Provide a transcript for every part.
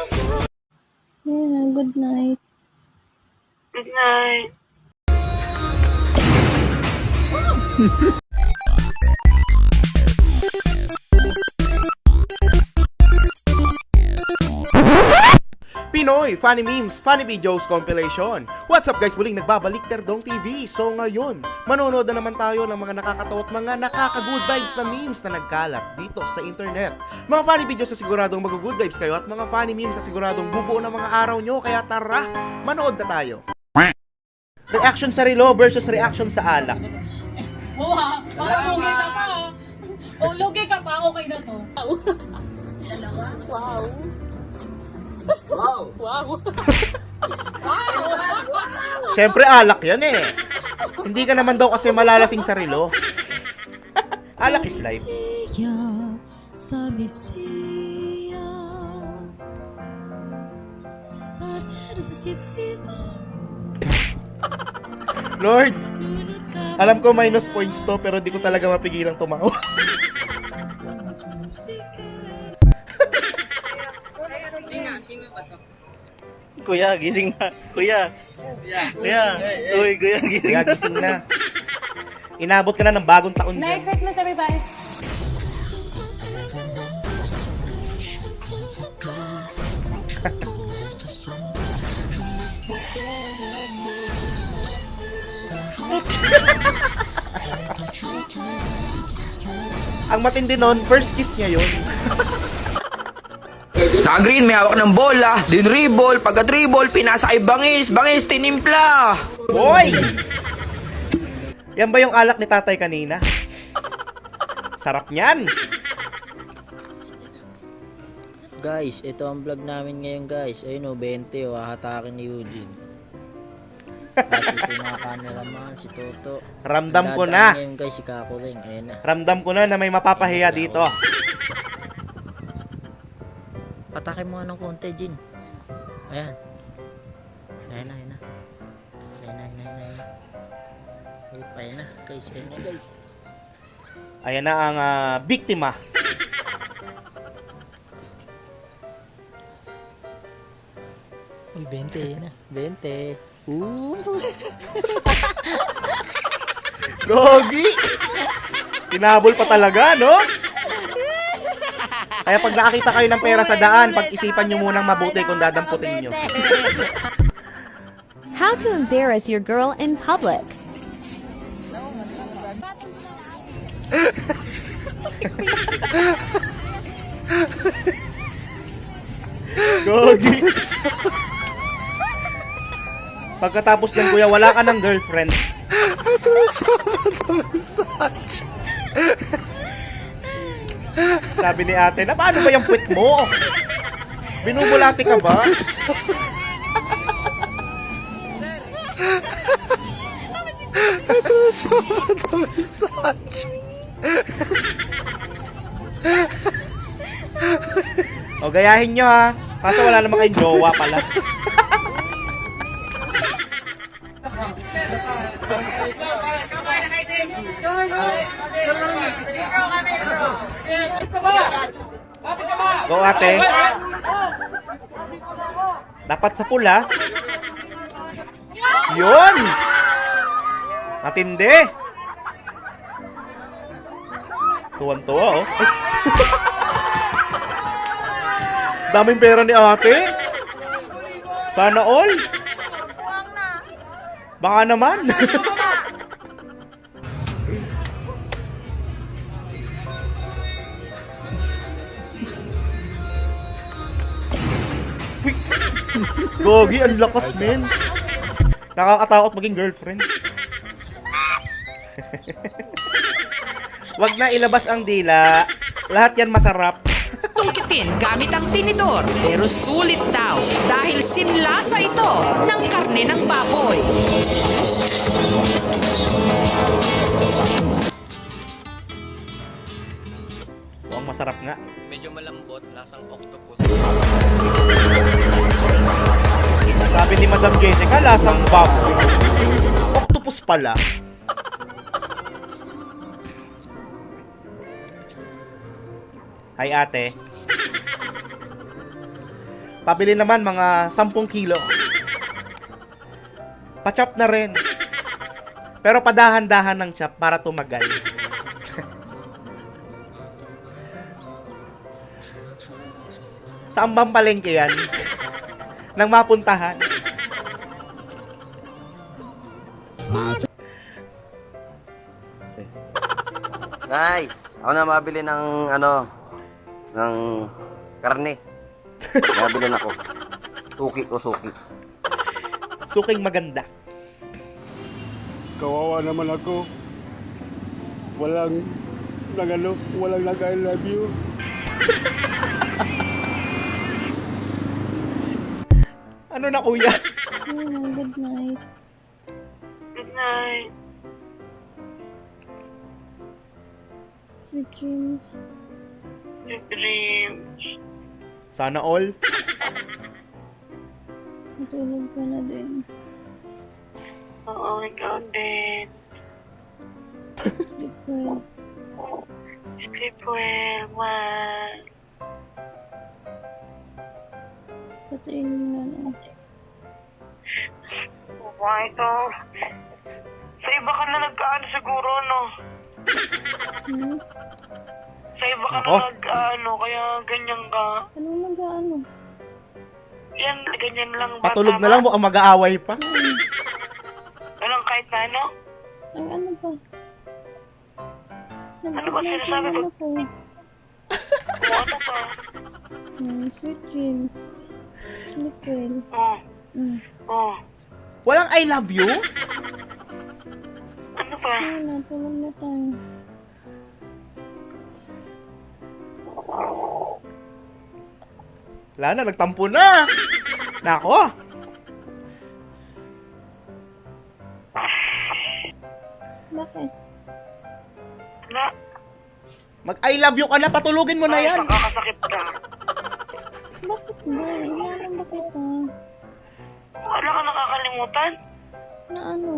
Yeah, good night. Good night. Pinoy Funny Memes, Funny Videos Compilation. What's up guys? Muling nagbabalik Terdong TV. So ngayon, manonood na naman tayo ng mga nakakatawa at mga nakaka-good vibes na memes na nagkalat dito sa internet. Mga funny videos na siguradong mag-good vibes kayo at mga funny memes na siguradong bubuo ng mga araw nyo. Kaya tara, manood na tayo. Reaction sa relo versus reaction sa alak. Ha, parang lugi ka pa. O lugi ka pa, okay na to. Dalawa? Wow. Wow. Siyempre alak yan eh. Hindi ka naman daw kasi malalasing sa relo. alak is life. Lord, alam ko minus points to pero di ko talaga mapigilang tumawa. Kuya, gising na. Kuya. Kuya. Uy, kuya, gising Kaya gising na. Inabot ka na ng bagong taon Merry dyan. Christmas everybody. Ang matindi nun, first kiss niya yun. Naka-green, may hawak ng bola, din dribble, pagka dribble, pinasa kay bangis, bangis, tinimpla. Boy! Yan ba yung alak ni tatay kanina? Sarap niyan. Guys, ito ang vlog namin ngayon guys. Ayun o, 20 o, hahatakin ni Eugene. Tapos ito yung mga cameraman, si Toto. Ramdam ko na. Ngayon guys, si Kakuling. Ayun na. Ramdam ko na na may mapapahiya dito. Patakin mo nga ng konti, Jin. Ayan. Ayan na, ayan na. Ayan na, ayan na, ayan na. Ayan na, guys. Ayan na, guys. Ayan na ang ah, biktima. Uy, 20, ayan na. 20. Ooh. Gogi! Tinabol pa talaga, no? Kaya pag nakakita kayo ng pera sa daan, pag-isipan nyo munang mabuti kung dadamputin nyo. How to embarrass your girl in public. Gogi! Pagkatapos dyan, kuya, wala ka ng girlfriend. Sabi ni ate, na paano ba yung puwit mo? Binubulati ka ba? o gayahin nyo ha. Kaso wala namang kayong jowa pala. Go ate. Dapat sa pula. Yun! Matindi! Tuwan-tuwa oh. Daming pera ni ate. Sana all. Baka naman. Gogi, ang lakas, men. Nakakatakot maging girlfriend. Wag na ilabas ang dila. Lahat yan masarap. Tungkitin gamit ang tinidor pero sulit daw dahil sinlasa ito ng karne ng baboy. Oh, ang masarap nga. Medyo malambot, lasang octopus. Madam Jessica, lasang baboy. Octopus pala. Hi ate. pabili naman mga 10 kilo. Pachop na rin. Pero padahan-dahan ng chop para tumagal. Saan bang palengke yan? Nang mapuntahan. Nay, ako na mabili ng ano, ng karne. Mabili na ako. Suki ko, suki. Suking maganda. Kawawa naman ako. Walang nagano, walang nag I love you. Ano na kuya? Good night. Sweet dreams. Dreams. Sana all. Matulog ka na din. Oo, ikaw din. Sleep well. Sleep well, man. Patayin mo na lang. Mukha ito. Sa iba ka na nag-ano siguro, no? Hmm? Sa iba ka Ako? na nag-ano, kaya ganyan ka. Anong nag-ano? Yan, ganyan lang ba? Patulog na lang mukhang mag-aaway pa. Walang kahit na ano? Ay, ano ba? Ano ba sinasabi mo? Ako. O ano pa? Hmm, sweet dreams. Sleep well. Oh, Hmm. oh. Walang I love you? Ano pa? Ano na, tulog na tayo. Wala na, nagtampo na. Nako. Bakit? Na, Mag I love you ka na, patulugin mo na yan. Nakakasakit ka. Bakit ba? Inalam ba kita? Wala ka nakakalimutan? Na ano?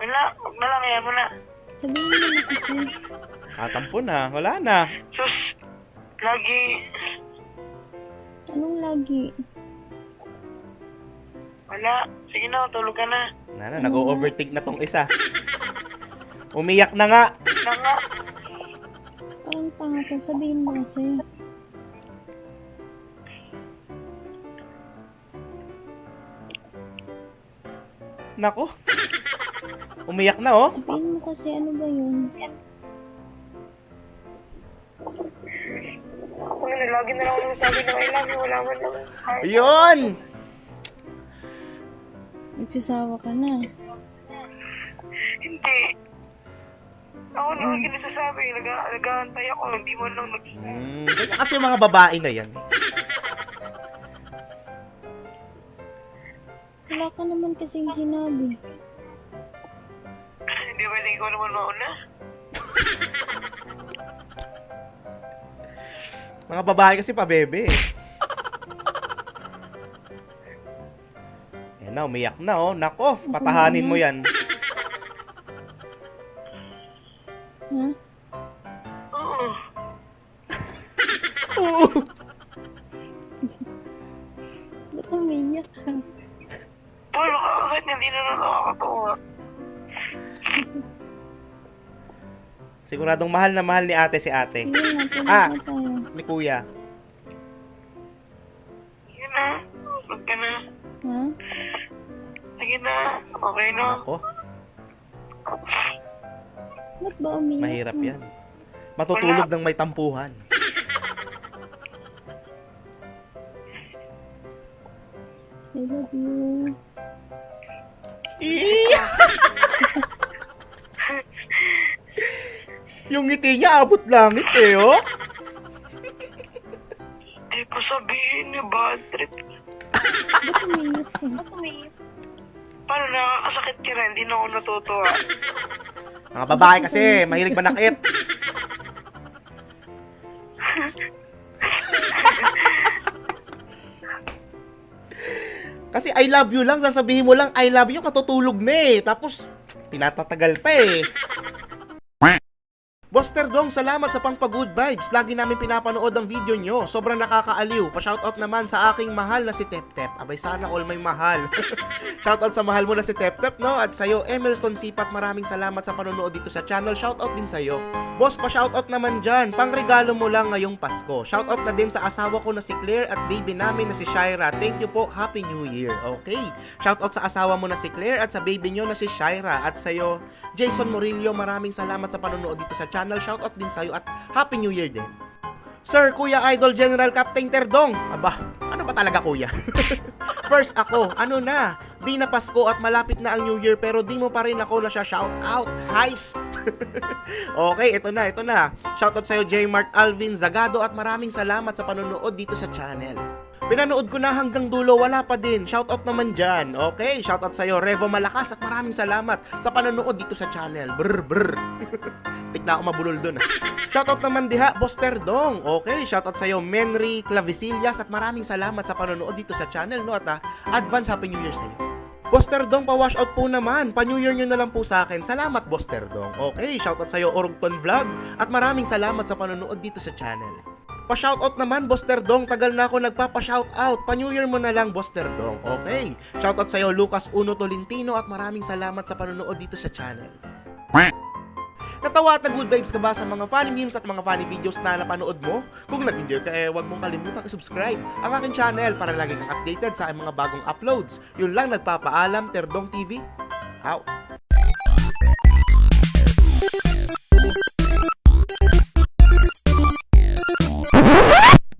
Wala, huwag na lang, yan mo na. Sabihin mo na kasi. Tatampo na, wala na. Sus, lagi, Anong lagi? wala. Sige na, tulog ka na. Wala na, nag-overtake na tong isa. Umiyak na nga. Na nga. Parang tanga to. Sabihin mo kasi. Nako. Umiyak na oh. Sabihin mo kasi ano ba yun? Ano, lagi na lang ako sabi na I love you. Wala man lang. Ay, Ayun. Nagsisawa ka na. Hindi. Ako na lagi nasasabi. Nag nag-aantay ako. Hindi mo lang nag... Hmm, ganyan kasi yung mga babae na yan. Wala ka naman kasing sinabi. Ikaw naman mauna? Mga babae kasi pa bebe. Yan na, umiyak na oh. Nako, patahanin mo yan. Ha? Oo. Ba't umiyak ka? Paano ka kahit hindi na nakakatawa? Siguradong mahal na mahal ni ate si ate. Tulog Ah. na tayo. Ni kuya. Sige na. Huwag ka na. Ha? Sige na. Okay na. Nako, Ba't ba umiyak? mahirap ka? yan. Matutulog ng may tampuhan. I love you. Yung ngiti niya abot langit eh, oh. Di ko sabihin ni bad trip. Ba't umiyak ka? Paano nakakasakit ka rin? Hindi na ako natutuwa. Mga babae kasi, mahilig manakit. kasi I love you lang, sasabihin mo lang I love you, katutulog na eh. Tapos, tinatatagal pa eh. Boss Terdong, salamat sa pangpa-good vibes. Lagi namin pinapanood ang video nyo. Sobrang nakakaaliw. Pa-shoutout naman sa aking mahal na si Tep Tep. Abay, sana all may mahal. shoutout sa mahal mo na si Tep Tep, no? At sa'yo, Emerson Sipat, maraming salamat sa panonood dito sa channel. Shoutout din sa'yo. Boss, pa-shoutout naman dyan. Pangregalo mo lang ngayong Pasko. Shoutout na din sa asawa ko na si Claire at baby namin na si Shaira. Thank you po. Happy New Year. Okay. Shoutout sa asawa mo na si Claire at sa baby nyo na si Shaira. At sa'yo, Jason Murillo, maraming salamat sa panonood dito sa channel. Shoutout din sa'yo at Happy New Year din. Sir, Kuya Idol General Captain Terdong. Aba, ano ba talaga kuya? First ako, ano na? Di na Pasko at malapit na ang New Year pero di mo pa rin ako na siya shout out. Heist! okay, ito na, ito na. Shoutout sa'yo J. Mark Alvin Zagado at maraming salamat sa panonood dito sa channel. Pinanood ko na hanggang dulo, wala pa din. Shoutout naman dyan. Okay, shoutout sa'yo Revo Malakas at maraming salamat sa panonood dito sa channel. Brr, brr. Tigna ako mabulol dun. ah. Shoutout naman diha, Boss Terdong. Okay, shoutout sa'yo Menry Clavisillas at maraming salamat sa panonood dito sa channel. No? At ah, advance Happy New Year sa'yo. Boss Terdong, pa-wash out po naman. Pa-New Year nyo na lang po sa akin. Salamat, Boss Terdong. Okay, shoutout sa'yo, Orugton Vlog. At maraming salamat sa panonood dito sa channel. Pa-shoutout naman, Boss Terdong. Tagal na ako nagpapa-shoutout. Pa-New Year mo na lang, Boss Terdong. Okay. Shoutout sa'yo, Lucas Uno Tolentino. At maraming salamat sa panonood dito sa channel. Natawa at good vibes ka ba sa mga funny memes at mga funny videos na napanood mo? Kung nag-enjoy ka eh, huwag mong kalimutang i-subscribe ang aking channel para lagi kang updated sa mga bagong uploads. Yun lang nagpapaalam, Terdong TV. Out.